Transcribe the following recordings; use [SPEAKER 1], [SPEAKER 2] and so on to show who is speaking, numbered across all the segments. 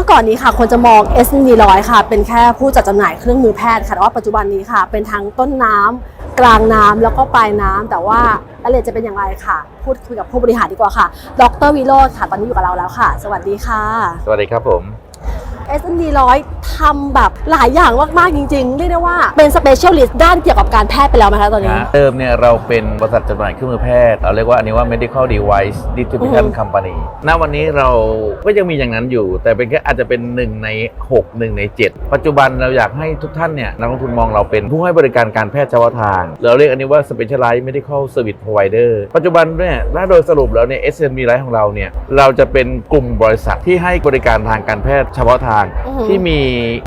[SPEAKER 1] มื่อก่อนนี้ค่ะ คนจะมอง s อ1 0 0ค่ะ เป็นแค่ผู้จัดจำหน่ายเครื่องมือแพทย์ค่ะแต่ว่าปัจจุบันนี้ค่ะ เป็นทั้งต้นน้ำกลางน้ำแล้วก็ปลายน้ำแต่ว่ารายละเอียดจะเป็นอย่างไรค่ะ พูดคุยกับผู้บริหารดีกว่าค่ะ ดรวิโรธค่ะ ตอนนี้อยู่กับเราแล้วค่ะ สวัสดีค่ะ
[SPEAKER 2] สวัสดีครับผม
[SPEAKER 1] s อ d ร้อยทำแบบหลายอย่างมากๆจริงๆ เรียกได้ว่าเป็นสเปเชียลิสต์ด้านเกี่ยวกับการแพทย์ไปแล้วไหมคะตอนนี้
[SPEAKER 2] นะเดิมเนี่ยเราเป็นบริษัทจำหน่ายเครื่องมือแพทย์ เราเรียกว่าอันนี้ว่า medical device distribution
[SPEAKER 1] อือฮึ
[SPEAKER 2] company ณวันนี้เราก็ยังมีอย่างนั้นอยู่ แต่เป็นแค่อาจจะเป็น1ใน6 1ใน 7 ปัจจุบันเราอยากให้ทุกท่านเนี่ยนักลงทุนมองเราเป็นผู้ให้บริการการแพทย์เฉพาะทาง เราเรียกอันนี้ว่า specialized medical service provider ปัจจุบันเนี่ยถ้าโดยสรุปแล้วเนี่ย SMB Life ของเราเนี่ยเราจะเป็นกลุ่มบริษัทที่ให้บริการทางการแพทย์เฉพาะทาง
[SPEAKER 1] อือฮึ
[SPEAKER 2] ที่มี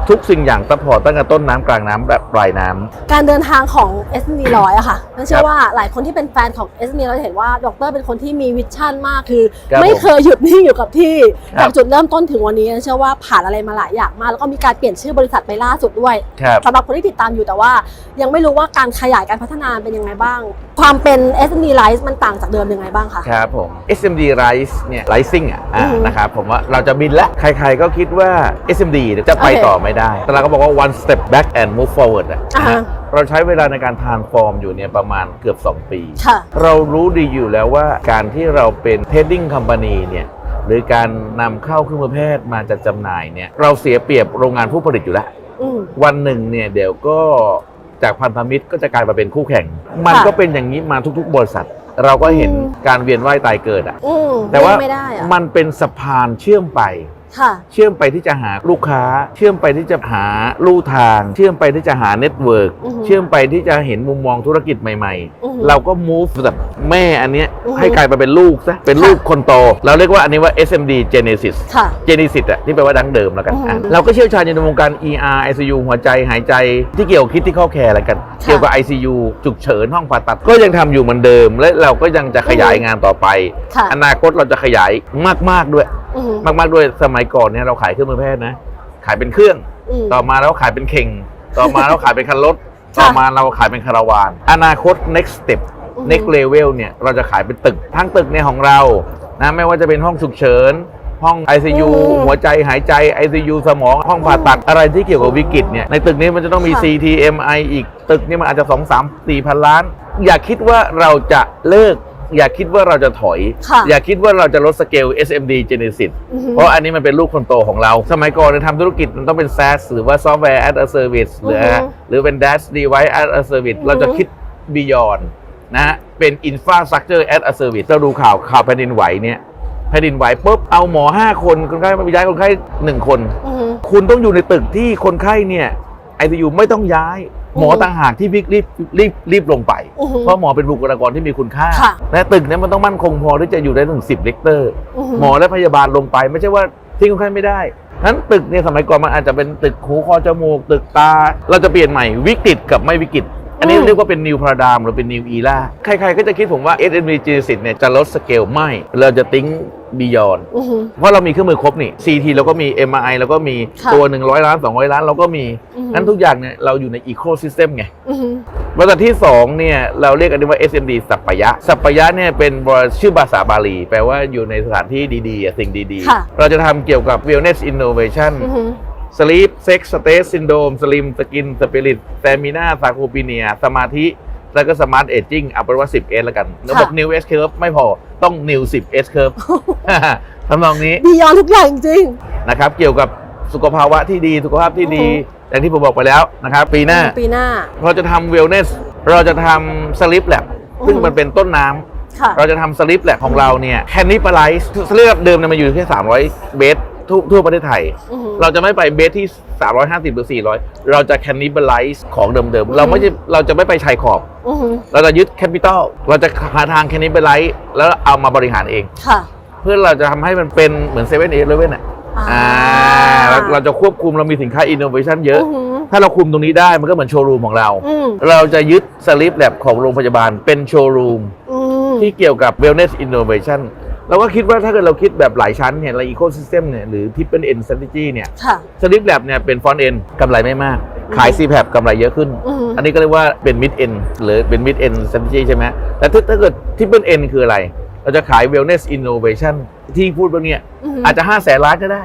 [SPEAKER 2] ทุกสิ่งอย่างซัพพอร์ตตั้งแต่ต้นน้ำกลางน้ำและปลายน้ำ
[SPEAKER 1] การเดินทางของ s อ d ร้อยอะค่ะนั่นเชื่
[SPEAKER 2] ครั
[SPEAKER 1] อบว่าหลายคนที่เป็นแฟนของ s อ d ร้อยจะเห็นว่าดรเป็นคนที่มีวิชั่นมากคือ
[SPEAKER 2] ครับ
[SPEAKER 1] ไม่เคยหยุดนิ่งอยู่กับที่
[SPEAKER 2] ครับ
[SPEAKER 1] จากจุดเริ่มต้นถึงวันนี้นั่นเชื่อว่าผ่านอะไรมาหลายอย่างมากแล้วก็มีการเปลี่ยนชื่อบริษัทไปล่าสุดด้วย
[SPEAKER 2] ครับ
[SPEAKER 1] สำหรับคนที่ติดตามอยู่แต่ว่า ยังไม่รู้ว่าการขยายการพัฒนาเป็นยังไงบ้างความเป็น s อ d Rise มันต่างจากเดิมยังไงบ้างคะ
[SPEAKER 2] ครับผม SMD Rise เนี่ย Rising อะอ่า
[SPEAKER 1] อือฮึ
[SPEAKER 2] นะครับผมว่าเราจะบินแล้ว ใครๆก็คิดว่า SMD เนี่ยจะไป
[SPEAKER 1] โอเค
[SPEAKER 2] ต่อไม่ได้ แต่เราก็บอกว่า one step back and move forward อะ
[SPEAKER 1] อ่าฮะ
[SPEAKER 2] นะเราใช้เวลาในการทานฟอร์มอยู่เนี่ยประมาณเกือบ 2 ปี
[SPEAKER 1] ค่ะ
[SPEAKER 2] เรารู้ดีอยู่แล้วว่าการที่เราเป็น trading company เนี่ยหรือการนำเข้าเครื่องมือแพทย์มาจัดจำหน่ายเนี่ยเราเสียเปรียบโรงงานผู้ผลิตอยู่แล้ว
[SPEAKER 1] อืม
[SPEAKER 2] วันหนึ่งเนี่ยเดี๋ยวก็ จากพันธมิตรก็จะกลายมาเป็นคู่แข่ง มัน
[SPEAKER 1] ค่ะ
[SPEAKER 2] ก็เป็นอย่างนี้มาทุกๆ บริษัท เราก็เห็น
[SPEAKER 1] อืม
[SPEAKER 2] การเวียนว่ายตายเกิดอะ
[SPEAKER 1] อืม
[SPEAKER 2] แต่ว่า
[SPEAKER 1] เลี่ยงไม่ได้อะ
[SPEAKER 2] มันเป็นสะพานเชื่อมไป
[SPEAKER 1] ค่ะ
[SPEAKER 2] เชื่อมไปที่จะหาลูกค้า เชื่อมไปที่จะหาลู่ทาง เชื่อมไปที่จะหาเน็ตเวิร์ก
[SPEAKER 1] อือฮึ
[SPEAKER 2] เชื่อมไปที่จะเห็นมุมมองธุรกิจใหม่
[SPEAKER 1] อือฮึ
[SPEAKER 2] ๆเราก็ move จากแม่อันเนี้ย
[SPEAKER 1] อือฮึ
[SPEAKER 2] ให้กลายมาเป็นลูกซะเป็นลูกคนโต เราเรียกว่าอันนี้ว่า SMD Genesis
[SPEAKER 1] ค่ะ
[SPEAKER 2] เจนิสิตอะที่แปลว่าดั้งเดิมแล้วกัน
[SPEAKER 1] อือฮึ
[SPEAKER 2] อะเราก็เชี่ยวชาญในวงการ ER ICU หัวใจหายใจที่เกี่ยวกับคิดที่เข้าแคร์อะไรกัน
[SPEAKER 1] ค่ะ
[SPEAKER 2] เกี่ยวกับ ICU ฉุกเฉินห้องผ่าตัดก็ยังทำอยู่เหมือนเดิม และเราก็ยังจะขยายงานต่อไป
[SPEAKER 1] ค่ะ
[SPEAKER 2] อนาคตเราจะขยายมาก ๆ ด้วย
[SPEAKER 1] อืม
[SPEAKER 2] มากๆด้วยสมัยก่อนเนี่ยเราขายเครื่องมือแพทย์นะ ขายเป็นเครื่อง
[SPEAKER 1] อืม
[SPEAKER 2] ต่อมาเราขายเป็นเข่ง ต่อมาเราขายเป็นคันรถ
[SPEAKER 1] ค่ะ
[SPEAKER 2] ต่อมาเราขายเป็นคาราวาน อนาคต next step
[SPEAKER 1] อือฮึ
[SPEAKER 2] next level เนี่ยเราจะขายเป็นตึก ทั้งตึกเนี่ยของเรา นะไม่ว่าจะเป็นห้องฉุกเฉิน ห้อง ICU
[SPEAKER 1] อืม
[SPEAKER 2] หัวใจหายใจ ICU สมอง ห้องผ่าตัดอะไรที่เกี่ยวกับวิกฤตเนี่ย ในตึกนี้มันจะต้องมี
[SPEAKER 1] ค่ะ
[SPEAKER 2] CT MI อีก ตึกนี้มันอาจจะ 2 3 4พันล้าน อย่าคิดว่าเราจะเลิก อย่าคิดว่าเราจะถอย
[SPEAKER 1] ค่ะ
[SPEAKER 2] อย่าคิดว่าเราจะลดสเกล SMD Genesis
[SPEAKER 1] อือฮึ
[SPEAKER 2] เพราะอันนี้มันเป็นลูกคนโตของเรา สมัยก่อนเนี่ยทำธุรกิจมันต้องเป็น SaaS หรือว่า Software as a Service หรือ
[SPEAKER 1] อือฮึ
[SPEAKER 2] หรือเป็น Dash Device as a Service
[SPEAKER 1] อือฮึ
[SPEAKER 2] เราจะคิด Beyond นะฮะเป็น Infrastructure as a Service เราดูข่าวข่าวแผ่นดินไหวเนี่ยแผ่นดินไหวปุ๊บเอาหมอ 5 คนคนไข้มาย้ายคนไข้1คน
[SPEAKER 1] อืม
[SPEAKER 2] คุณต้องอยู่ในตึกที่คนไข้เนี่ย ICU ไม่ต้องย้าย หมอ
[SPEAKER 1] อือฮึ
[SPEAKER 2] ต่างหากที่รีบรีบรีบรีบลงไป
[SPEAKER 1] อือฮึ
[SPEAKER 2] เพราะหมอเป็นบุคลากรที่มีคุณค่า
[SPEAKER 1] ค่ะ
[SPEAKER 2] และตึกเนี้มันต้องมั่นคงพอที่จะอยู่ได้ถึง10เลกเตอร์
[SPEAKER 1] อือฮึ
[SPEAKER 2] หมอและพยาบาลลงไป ไม่ใช่ว่าทิ้งคนไข้ไม่ได้นั้นตึกเนี่ยสมัยก่อนมันอาจจะเป็นตึกหูคอจมูก ตึกตา เราจะเปลี่ยนใหม่วิกฤตกับไม่วิกฤต อันนี้
[SPEAKER 1] อืม
[SPEAKER 2] เรียกว่าเป็น new paradigm หรือเป็น new era ใครๆก็จะคิดผมว่า SMB g 10เนี่ยจะลดสเกลไม่ เราจะติ้ง beyond
[SPEAKER 1] อือฮึ
[SPEAKER 2] เพราะเรามีเครื่องมือครบนี่ CT เราก็มี MRI เราก็มี
[SPEAKER 1] ค่ะ
[SPEAKER 2] ตัว 100 ล้าน 200 ล้านเราก็มี
[SPEAKER 1] อือฮึ
[SPEAKER 2] นั้นทุกอย่างเนี่ยเราอยู่ใน ecosystem ไง
[SPEAKER 1] อือฮึ
[SPEAKER 2] บริษัทที่2เนี่ยเราเรียกอันนี้ว่า SMD สัปปายะ สัปปายะเนี่ยเป็นบริษัทชื่อภาษาบาลี แปลว่าอยู่ในสถานที่ดีๆอะสิ่งดี
[SPEAKER 1] ค่ะ
[SPEAKER 2] ๆเราจะทำเกี่ยวกับ wellness innovation
[SPEAKER 1] อือฮึ
[SPEAKER 2] sleep sex state syndrome slim skin spirit stamina sarcopenia สมาธิ แล้วก็ smart aging เอาเป็นว่า 10S แล้วกันเราบอก new S curve ไม่พอต้อง new 10S curve ทำนองนี้
[SPEAKER 1] บียอนทุกอย่างจริง
[SPEAKER 2] นะครับ เกี่ยวกับสุขภาวะที่ดีสุขภาพที่ดี
[SPEAKER 1] อือฮึ
[SPEAKER 2] อย่างที่ผมบอกไปแล้วนะครับ ปีหน้า
[SPEAKER 1] ปีหน้า
[SPEAKER 2] เราจะทำ wellness เราจะทำ sleep lab ซึ่ง
[SPEAKER 1] อือฮึ
[SPEAKER 2] มันเป็นต้นน้ำ
[SPEAKER 1] ค่ะ
[SPEAKER 2] เราจะทำ sleep lab ของเราเนี่ย cannibalize sleep lab เดิมเนี่ยมันอยู่แค่ 300 เบส ทั่วทั่วประเทศไทย
[SPEAKER 1] อือฮึ
[SPEAKER 2] เราจะไม่ไปเบสที่ 350 หรือ 400 เราจะ cannibalize ของเดิม
[SPEAKER 1] อือฮึ
[SPEAKER 2] ๆเราไม่จะเราจะไม่ไปชายขอบ
[SPEAKER 1] อือฮึ
[SPEAKER 2] เราจะยึด capital เราจะหาทาง cannibalize แล้วเอามาบริหารเอง
[SPEAKER 1] ค่ะ
[SPEAKER 2] เพื่อเราจะทำให้มันเป็นเหมือนเซเว่นเอเลเว่นอะ
[SPEAKER 1] อ่า
[SPEAKER 2] อ่าเราเราจะควบคุมเรามีสินค้า innovation เยอะ
[SPEAKER 1] อือฮึ
[SPEAKER 2] ถ้าเราคุมตรงนี้ได้มันก็เหมือนโชว์รูมของเรา
[SPEAKER 1] อืม
[SPEAKER 2] เราจะยึด sleep lab ของโรงพยาบาลเป็นโชว์รูม
[SPEAKER 1] อืม
[SPEAKER 2] ที่เกี่ยวกับ wellness innovation เราก็คิดว่าถ้าเกิดเราคิดแบบหลายชั้นเนี่ยใน ecosystem เนี่ยหรือ triple N strategy เนี่ย
[SPEAKER 1] ค่ะ
[SPEAKER 2] sleep lab เนี่ยเป็น front end กำไรไม่มาก ขาย CPAP กำไรเยอะขึ้น
[SPEAKER 1] อือฮึ
[SPEAKER 2] อันนี้ก็เรียกว่าเป็น mid end หรือเป็น mid end strategy ใช่ไหมแต่ถ้าถ้าเกิด triple N คืออะไร เราจะขาย wellness innovation ที่พูดว่าเนี่ย
[SPEAKER 1] อือฮึ
[SPEAKER 2] อาจจะ5แสนล้านก็ได้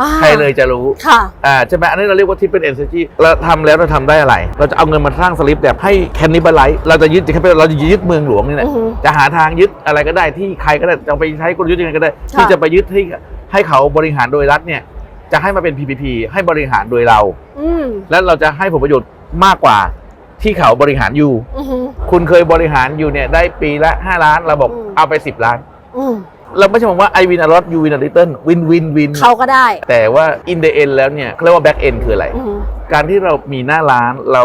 [SPEAKER 1] อ่า
[SPEAKER 2] ใครเลยจะรู้
[SPEAKER 1] ค่ะ
[SPEAKER 2] อ่าใช่ไหมอันนี้เราเรียกว่าทิปเป็นเอ็นซีเราทำแล้วเราทำได้อะไร เราจะเอาเงินมาสร้างสลิปแบบให้แคนนิบาลไลท์เราจะยึดแค่เราจะยึดเมืองหลวงนี่แหละ
[SPEAKER 1] อือฮึ
[SPEAKER 2] จะหาทางยึดอะไรก็ได้ที่ใครก็ได้จะเอาไปใช้กลยุทธ์ยังไงก็ได้
[SPEAKER 1] ค่ะ
[SPEAKER 2] ที่จะไปยึดให้ให้เขาบริหารโดยรัฐเนี่ยจะให้มาเป็น PPP ให้บริหารโดยเรา
[SPEAKER 1] อืม
[SPEAKER 2] แล้วเราจะให้ผลประโยชน์มากกว่าที่เขาบริหารอยู่
[SPEAKER 1] อือฮึ
[SPEAKER 2] คุณเคยบริหารอยู่เนี่ยได้ปีละ 5 ล้านเราบอก
[SPEAKER 1] อืม
[SPEAKER 2] เอาไป 10 ล้าน
[SPEAKER 1] อืม
[SPEAKER 2] เราไม่ใช่บอกว่า I win a lot you win a little win win win
[SPEAKER 1] เขาก็ได้
[SPEAKER 2] แต่ว่า in the end แล้วเนี่ยเขาเรียกว่า back end คืออะไร
[SPEAKER 1] อือฮึ
[SPEAKER 2] การที่เรามีหน้าร้านเรา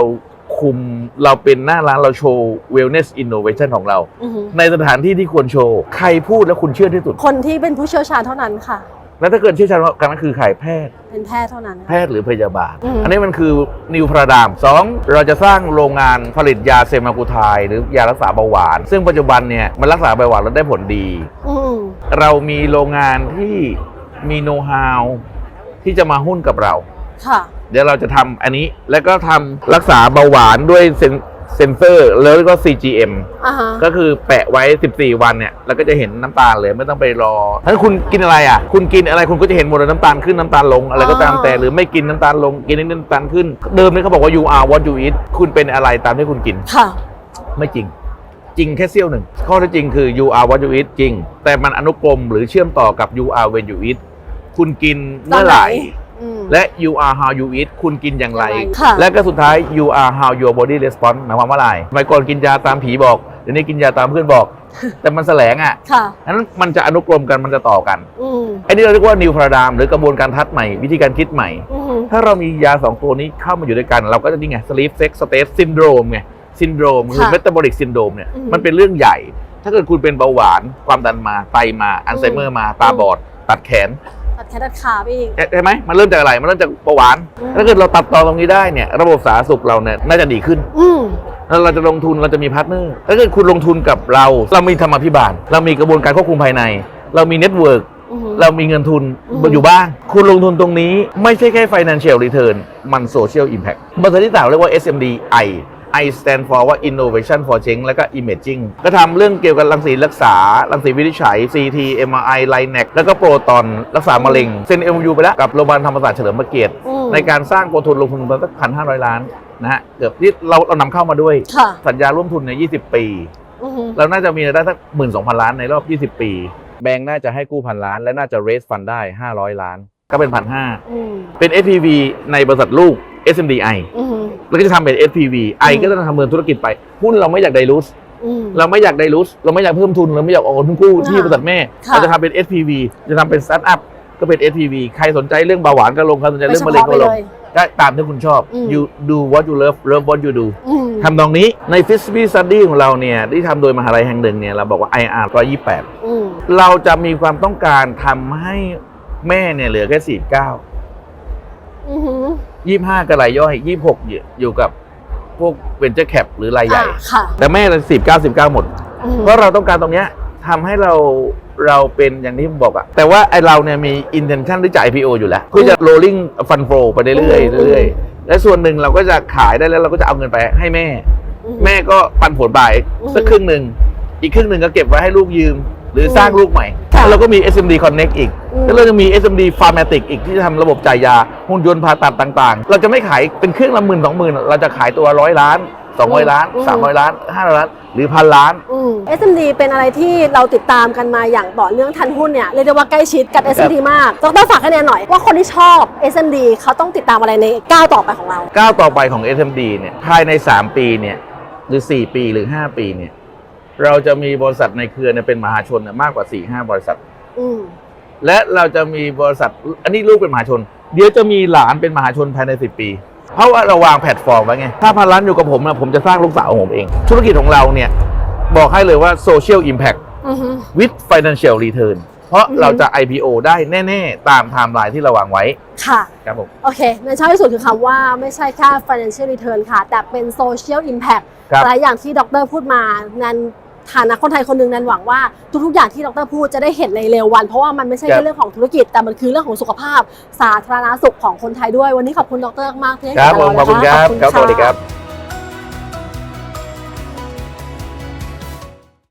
[SPEAKER 2] คุมเราเป็นหน้าร้านเราโชว์ wellness innovation ของเรา
[SPEAKER 1] อือฮึ
[SPEAKER 2] ในสถานที่ที่ควรโชว์ ใครพูดแล้วคุณเชื่อที่สุด
[SPEAKER 1] คนที่เป็นผู้เชี่ยวชาญเท่านั้นค่ะ
[SPEAKER 2] แล้วถ้าเกิดเชี่ยวชาญว่าการนั้นคือใครแพทย์
[SPEAKER 1] เป็นแพทย์เท่านั้น
[SPEAKER 2] แพ
[SPEAKER 1] ค่ะ
[SPEAKER 2] ทย์หรือพยาบาล
[SPEAKER 1] อืม
[SPEAKER 2] อันนี้มันคือนิวพระดามสองเราจะสร้างโรงงานผลิตยาเซมากูไทายหรือยารักษาเบาหวาน ซึ่งปัจจุบันเนี่ยมันรักษาเบาหวานแล้วได้ผลดี
[SPEAKER 1] อืม
[SPEAKER 2] เรามีโรงงานที่มีโน้ตฮาวที่จะมาหุ้นกับเรา
[SPEAKER 1] ค่ะ
[SPEAKER 2] เดี๋ยวเราจะทำอันนี้แล้วก็ทำรักษาเบาหวานด้วยเซนเซนเซอร์แล้วก็ CGM
[SPEAKER 1] อ่าฮะ
[SPEAKER 2] ก็คือแปะไว้ 14 วันเนี่ยแล้วก็จะเห็นน้ำตาลเลยไม่ต้องไปรอ ถ้าคุณกินอะไรอะ คุณกินอะไรคุณก็จะเห็นหมดเลยน้ำตาลขึ้นน้ำตาลลงอะไรก็ตามแต่หรือไม่กินน้ำตาลลงกินนิดน้ำตาลขึ้น เดิมเนี่ยเขาบอกว่า you are what you eat คุณเป็นอะไรตามที่คุณกิน
[SPEAKER 1] ค่ะ
[SPEAKER 2] ไม่จริง จริงแค่เสี้ยวหนึ่ง ข้อเท็จจริงคือ you are what you eat จริง แต่มันอนุกรมหรือเชื่อมต่อกับ you are when you eat คุณกินเมื่อไหร่
[SPEAKER 1] อืม
[SPEAKER 2] และ you are how you eat คุณกินอย่างไร
[SPEAKER 1] ค่ะ
[SPEAKER 2] และก็สุดท้าย you are how your body response หมายความว่าอะไรสมัยก่อนกินยาตามผีบอกเดี๋ยวนี้กินยาตามเพื่อนบอก แต่มันแสลงอะ
[SPEAKER 1] ค่ะ
[SPEAKER 2] อันนั้นมันจะอนุกรมกันมันจะต่อกัน
[SPEAKER 1] อืม
[SPEAKER 2] ไอ้นี่เราเรียกว่า new paradigm หรือกระบวนการทัดใหม่ วิธีการคิดใหม่
[SPEAKER 1] อืม
[SPEAKER 2] ถ้าเรามียาสองตัวนี้เข้ามาอยู่ด้วยกัน เราก็จะนี่ไง sleep sex state syndrome ไง syndrome คือ
[SPEAKER 1] ค่ะ
[SPEAKER 2] metabolic syndrome เนี่ย
[SPEAKER 1] อืม
[SPEAKER 2] มันเป็นเรื่องใหญ่ ถ้าเกิดคุณเป็นเบาหวานความดันมาไตมาอัลไซเมอร์มาตาบอด ตัดแขน
[SPEAKER 1] ตัดแค่ตัดขาไปอีก
[SPEAKER 2] ใช่ไหมมันเริ่มจากอะไร มันเริ่มจากเบาหวาน
[SPEAKER 1] อืม
[SPEAKER 2] ถ้าเกิดเราตัดต่อตรงนี้ได้เนี่ยระบบสาธารณสุขเราเนี่ยน่าจะดีขึ้น
[SPEAKER 1] อืม
[SPEAKER 2] แล้วเราจะลงทุนเราจะมีพาร์ทเนอร์ถ้าเกิดคุณลงทุนกับเรา เรามีธรรมาภิบาล เรามีกระบวนการควบคุมภายใน เรามีเน็ตเวิร์ก
[SPEAKER 1] อืม
[SPEAKER 2] เรามีเงินทุน
[SPEAKER 1] อืม
[SPEAKER 2] อยู่บ้าง คุณลงทุนตรงนี้ไม่ใช่แค่ financial return มัน social impact บริษัทที่ต่างเรียกว่า SMD I I stand for ว่า innovation for change แล้วก็ imaging ก็ทำเรื่องเกี่ยวกับรังสีรักษา รังสีวินิจฉัย CT MRI l i n e c แล้วก็โปรตอนรักษามะเร็ง เซ็น MOU ไปแล้วกับโรงพยาบาลธรรมศาสตร์เฉลิมพระเกียรติ
[SPEAKER 1] อืม
[SPEAKER 2] ในการสร้างกองทุนลงทุนประมาณสักพันห้าร้อยล้านนะฮะเกือบที่เราเรานำเข้ามาด้วย
[SPEAKER 1] ค่ะ
[SPEAKER 2] สัญญาร่วมทุนในย20 ปี
[SPEAKER 1] อืม
[SPEAKER 2] เราน่าจะมีรายได้สักหมื่นสองพันล้านในรอบ 20 ปี แบงก์น่าจะให้กู้พันล้าน และน่าจะ raise fund ได้ 500 ล้าน ก็เป็นพันห้า
[SPEAKER 1] อืม
[SPEAKER 2] เป็น SPV ในบริษัทลูก SMDI
[SPEAKER 1] อืม
[SPEAKER 2] แล้วก็จะทำเป็น SPV I
[SPEAKER 1] อืม
[SPEAKER 2] ก็จะทำเงินธุรกิจไปหุ้นเราไม่อยากไดรูส
[SPEAKER 1] อืม
[SPEAKER 2] เราไม่อยากไดรูสเราไม่อยากเพิ่มทุนเราไม่อยากออกทุนกู้ที่
[SPEAKER 1] ค่ะ
[SPEAKER 2] บริษัทแม่
[SPEAKER 1] ค่ะ
[SPEAKER 2] เราจะทำเป็น SPV จะทำเป็นสตาร์ทอัพก็เป็น SPV ใครสนใจเรื่องเบาหวานก็ลงใครสนใจ
[SPEAKER 1] ไม่
[SPEAKER 2] เรื่อ
[SPEAKER 1] เฉ
[SPEAKER 2] งมะเร็ง
[SPEAKER 1] พาะไป
[SPEAKER 2] ก็ล
[SPEAKER 1] เล
[SPEAKER 2] ง
[SPEAKER 1] ย
[SPEAKER 2] ได้ตามที่คุณชอบ
[SPEAKER 1] อืม
[SPEAKER 2] you do what you love love what you do
[SPEAKER 1] อืม
[SPEAKER 2] ทำตรงนี้ใน feasibility study ของเราเนี่ยที่ทำโดยมหาลัยแห่งหนึ่งเนี่ยเราบอกว่า IR 128
[SPEAKER 1] อืม
[SPEAKER 2] เราจะมีความต้องการทำให้แม่เนี่ยเหลือแค่49
[SPEAKER 1] อือหือ
[SPEAKER 2] 25กับรายย่อย26อยู่อยู่กับพวก venture cap หรือรายใหญ่
[SPEAKER 1] อะค่ะ
[SPEAKER 2] แต่แม่เรา19 19หมด
[SPEAKER 1] อืม
[SPEAKER 2] เพราะเราต้องการตรงเนี้ยทำให้เราเราเป็นอย่างที่ผมบอกอะแต่ว่าไอเราเนี่ยมี intention ที่จะ IPO อยู่แล้วเพื่อจะ rolling fund flow ไปเรื่อยๆเรื่อยๆและส่วนหนึ่งเราก็จะขายได้แล้วเราก็จะเอาเงินไปให้แม่
[SPEAKER 1] อืม
[SPEAKER 2] แม่ก็ปันผลไป
[SPEAKER 1] อืม
[SPEAKER 2] สักครึ่งหนึ่ง อีกครึ่งหนึ่งก็เก็บไว้ให้ลูกยืม หรือสร้างลูกใหม่
[SPEAKER 1] ค่ะ
[SPEAKER 2] แล้วเราก็มี SMD Connect อีก
[SPEAKER 1] อืม
[SPEAKER 2] แล้วเราจะมี SMD Pharmatic อีกที่จะทำระบบจ่ายยา หุ่นยนต์ผ่าตัดต่างๆ เราจะไม่ขายเป็นเครื่องละหมื่นสองหมื่นเราจะขายตัวร้อยล้านสองร้อยล้านสามร้อยล้านห้าร้อยล้าน หรือพันล้าน
[SPEAKER 1] อืม SMD เป็นอะไรที่เราติดตามกันมาอย่างต่อเนื่องทันหุ้นเนี่ยเรียกได้ว่าใกล้ชิดกับ SMD มากดรฝากคะแนนหน่อยว่าคนที่ชอบ SMD เขาต้องติดตามอะไรในก้าวต่อไปของเรา
[SPEAKER 2] ก้าวต่อไปของ SMD เนี่ยภายใน 3 ปีเนี่ยหรือ 4 ปีหรือ 5 ปีเนี่ย เราจะมีบริษัทในเครือเนี่ยเป็นมหาชนเนี่ยมากกว่า4-5บริษัท
[SPEAKER 1] อืม
[SPEAKER 2] และเราจะมีบริษัท อันนี้ลูกเป็นมหาชน เดี๋ยวจะมีหลานเป็นมหาชนภายใน 10 ปี เพราะว่าเราวางแพลตฟอร์มไว้ไง ถ้าพันล้านอยู่กับผมนะผมจะสร้างลูกสาวของผมเอง ธุรกิจของเราเนี่ย บอกให้เลยว่า Social Impact
[SPEAKER 1] อือหือ
[SPEAKER 2] with Financial Return เพราะ
[SPEAKER 1] อือฮึ
[SPEAKER 2] เราจะ IPO ได้แน่ ๆ ตามไทม์ไลน์ที่เราวางไว้
[SPEAKER 1] ค่ะ
[SPEAKER 2] ครับผม
[SPEAKER 1] โอเคในชอบที่สุดคือคำว่าไม่ใช่แค่ financial return ค่ะ แต่เป็น social impact
[SPEAKER 2] ครับ
[SPEAKER 1] หลายอย่างที่ดรพูดมานัน ฐานะคนไทยคนหนึ่งนันหวังว่าทุกๆอย่างที่ดรพูดจะได้เห็นในเร็ววัน เพราะว่ามันไม่ใช่
[SPEAKER 2] ครั
[SPEAKER 1] แค่
[SPEAKER 2] บ
[SPEAKER 1] เรื่องของธุรกิจ แต่มันคือเรื่องของสุขภาพ สาธารณสุขของคนไทยด้วย วันนี้ขอบคุณดรมากที่ให้
[SPEAKER 2] ครับ
[SPEAKER 1] เกียรติ
[SPEAKER 2] ผม
[SPEAKER 1] เรา
[SPEAKER 2] ขอบคุณ
[SPEAKER 1] นะะ
[SPEAKER 2] ครับ
[SPEAKER 1] ขอณ
[SPEAKER 2] ครับสวัสดีะครับ